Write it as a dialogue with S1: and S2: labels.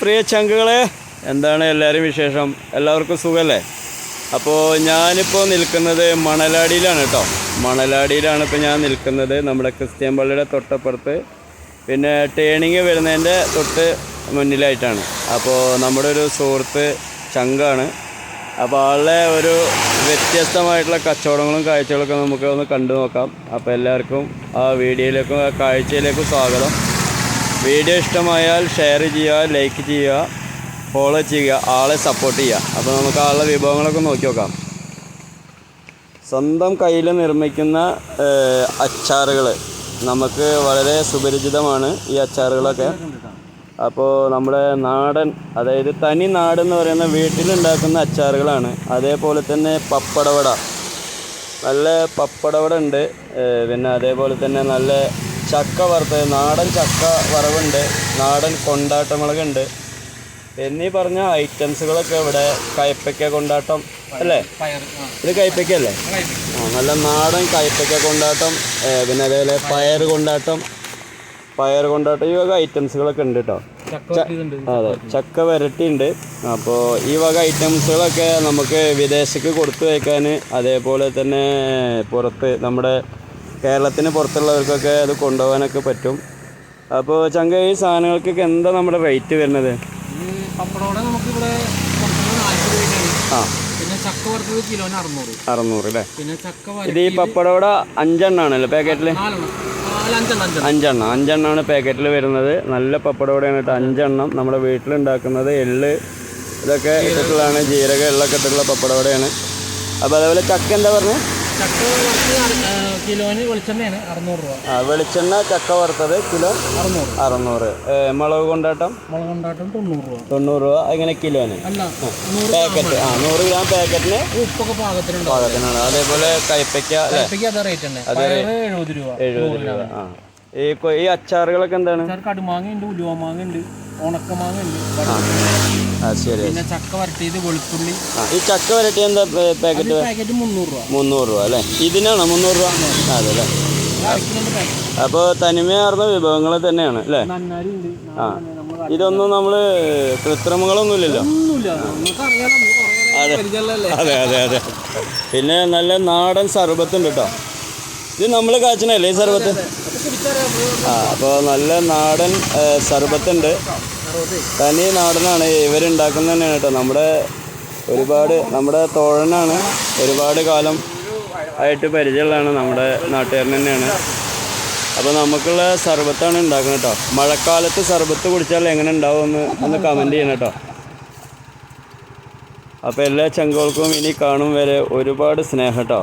S1: പ്രിയ ചങ്കുകളെ എന്താണ് എല്ലാവരും വിശേഷം? എല്ലാവർക്കും സുഖമല്ലേ അപ്പോൾ ഞാനിപ്പോൾ നിൽക്കുന്നത് മണലാടിയിലാണ് കേട്ടോ. മണലാടിയിലാണ് ഇപ്പോൾ ഞാൻ നിൽക്കുന്നത് നമ്മുടെ ക്രിസ്ത്യൻ പള്ളിയുടെ തൊട്ടപ്പുറത്ത്. പിന്നെ ടേണിങ് വരുന്നതിന്റെ തൊട്ട് മുന്നിലായിട്ടാണ്. അപ്പോൾ നമ്മുടെ ഒരു സുഹൃത്ത് ചങ്കാണ്. അപ്പോൾ ആളുടെ ഒരു വ്യത്യസ്തമായിട്ടുള്ള കച്ചവടങ്ങളും കാഴ്ചകളൊക്കെ നമുക്ക് ഒന്ന് കണ്ടു നോക്കാം. അപ്പോൾ എല്ലാവർക്കും ആ വീഡിയോയിലേക്കും ആ കാഴ്ചയിലേക്കും സ്വാഗതം. വീഡിയോ ഇഷ്ടമായാൽ ഷെയർ ചെയ്യുക ലൈക്ക് ചെയ്യുക ഫോളോ ചെയ്യുക ആളെ സപ്പോർട്ട് ചെയ്യുക. അപ്പോൾ നമുക്ക് ആളുടെ വിഭവങ്ങളൊക്കെ നോക്കി നോക്കാം. സ്വന്തം കയ്യിൽ നിർമ്മിക്കുന്ന അച്ചാറുകൾ നമുക്ക് വളരെ സുപരിചിതമാണ് ഈ അച്ചാറുകളൊക്കെ. അപ്പോൾ നമ്മുടെ നാടൻ അതായത് തനി നാട് എന്ന് പറയുന്ന വീട്ടിലുണ്ടാക്കുന്ന അച്ചാറുകളാണ്. അതേപോലെ തന്നെ പപ്പടവട. നല്ല പപ്പടവട ഉണ്ട്. പിന്നെ അതേപോലെ തന്നെ നല്ല ചക്ക വറുത്തത്. നാടൻ ചക്ക വറവുണ്ട്. നാടൻ കൊണ്ടാട്ടമുളകുണ്ട് എന്നീ പറഞ്ഞ ഐറ്റംസുകളൊക്കെ ഇവിടെ കയ്പ്പയ്ക്ക കൊണ്ടാട്ടം അല്ലേ? ഇത് കയ്പ്പയ്ക്ക അല്ലേ ആ നല്ല നാടൻ കയ്പ്പയ്ക്ക കൊണ്ടാട്ടം പിന്നെ അതേപോലെ പയർ കൊണ്ടാട്ടം പയർ കൊണ്ടാട്ടം ഈ വക ഐറ്റംസുകളൊക്കെ ഉണ്ട് കേട്ടോ അതെ ചക്ക വരട്ടിയുണ്ട്. അപ്പോൾ ഈ വക ഐറ്റംസുകളൊക്കെ നമുക്ക് വിദേശക്ക് കൊടുത്തു വയ്ക്കാൻ അതേപോലെ തന്നെ പുറത്ത് നമ്മുടെ കേരളത്തിന് പുറത്തുള്ളവർക്കൊക്കെ അത് കൊണ്ടുപോകാനൊക്കെ പറ്റും. അപ്പോൾ ചങ്ക ഈ സാധനങ്ങൾക്കൊക്കെ എന്താ നമ്മുടെ റേറ്റ് വരുന്നത്?
S2: പപ്പടോടെ
S1: ആ.
S2: പിന്നെ ചക്ക വറുത്തത് കിലോന് അറുന്നൂറ്.
S1: അറുന്നൂറ് അല്ലേ?
S2: പിന്നെ ചക്ക
S1: ഇത് ഈ പപ്പടോട അഞ്ചെണ്ണാണല്ലോ പാക്കറ്റിൽ
S2: അഞ്ചെണ്ണം അഞ്ചെണ്ണം.
S1: അഞ്ചെണ്ണം. അഞ്ചെണ്ണമാണ് പാക്കറ്റിൽ വരുന്നത്. നല്ല പപ്പടോടെയാണ് കേട്ടോ. അഞ്ചെണ്ണം നമ്മുടെ വീട്ടിലുണ്ടാക്കുന്നത്. എള്ള് ഇതൊക്കെ ഇട്ടിട്ടുള്ളതാണ്. ജീരക എള്ളൊക്കെ ഇട്ടിട്ടുള്ള പപ്പടോടെയാണ് അപ്പോൾ അതേപോലെ ചക്ക എന്താ പറഞ്ഞത്
S2: ചക്ക കിലോന് വെളിച്ചെണ്ണയാണ് അറുന്നൂറ് രൂപ.
S1: ആ വെളിച്ചെണ്ണ ചക്ക വറുത്തത് കിലോ
S2: അറുന്നൂറ്.
S1: അറുന്നൂറ്. ഏ, മുളക് കൊണ്ടാട്ടം?
S2: മുളക് കൊണ്ടാട്ടം തൊണ്ണൂറ് രൂപ.
S1: തൊണ്ണൂറ് രൂപ. അങ്ങനെ കിലോന്?
S2: അല്ല നൂറ്
S1: പാക്കറ്റ്. ആ നൂറ് ഗ്രാം പാക്കറ്റിന്
S2: ഉപ്പൊക്കെ പാകത്തിനുണ്ടാവും.
S1: പാകത്തിനാണ് അതേപോലെ കൈപ്പയ്ക്ക അല്ലേ?
S2: കയ്പയ്ക്ക് അതേ റേറ്റ് തന്നെ. പയറ് എഴുപത് രൂപ.
S1: എഴുപത് രൂപ. ആ. ഈ കൊ- ഈ അച്ചാറുകളൊക്കെ എന്താണ്?
S2: കടുമാങ്ങ ഉണ്ട് ഉലുവ മാങ്ങ ഉണ്ട് ഉണക്കമാങ്ങ ഉണ്ട്
S1: ആ ശരി
S2: പിന്നെ ചക്ക വരട്ടിയത് വെളുത്തുള്ളി.
S1: ആ ഈ ചക്ക വരട്ടി എന്താ പാക്കറ്റ്?
S2: പാക്കറ്റ് മുന്നൂറ് രൂപ.
S1: മുന്നൂറ് രൂപ അല്ലേ? ഇതിനാണോ മുന്നൂറ് രൂപ? അതെ. അല്ലേ? അപ്പോൾ തനിമയാർന്ന വിഭവങ്ങൾ തന്നെയാണ് അല്ലേ? ആ. ഇതൊന്നും നമ്മൾ കൃത്രിമങ്ങളൊന്നുമില്ലല്ലോ?
S2: പരിചയമുള്ളതല്ലേ?
S1: അതെ അതെ അതെ. പിന്നെ നല്ല നാടൻ സർബത്ത് ഉണ്ട് കേട്ടോ. ഇത് നമ്മൾ കാച്ചണല്ലേ ഈ സർബത്ത്? ആ അപ്പോൾ നല്ല നാടൻ സർബത്തുണ്ട്. തനി നാടനാണ് ഇവരുണ്ടാക്കുന്നത് തന്നെയാണ് കേട്ടോ. നമ്മുടെ ഒരുപാട് നമ്മുടെ തോഴനാണ് ഒരുപാട് കാലം ആയിട്ട് പരിചയമുള്ളതാണ് നമ്മുടെ നാട്ടുകാരൻ തന്നെയാണ്. അപ്പോൾ നമുക്കുള്ള സർബത്താണ് ഉണ്ടാക്കുന്നത് കേട്ടോ. മഴക്കാലത്ത് സർബത്ത് കുടിച്ചാൽ എങ്ങനെ ഉണ്ടാവും എന്ന് ഒന്ന് കമന്റ് ചെയ്യണം കേട്ടോ. അപ്പോൾ എല്ലാ ചങ്കോൾക്കും ഇനി കാണും വരെ ഒരുപാട് സ്നേഹം കേട്ടോ.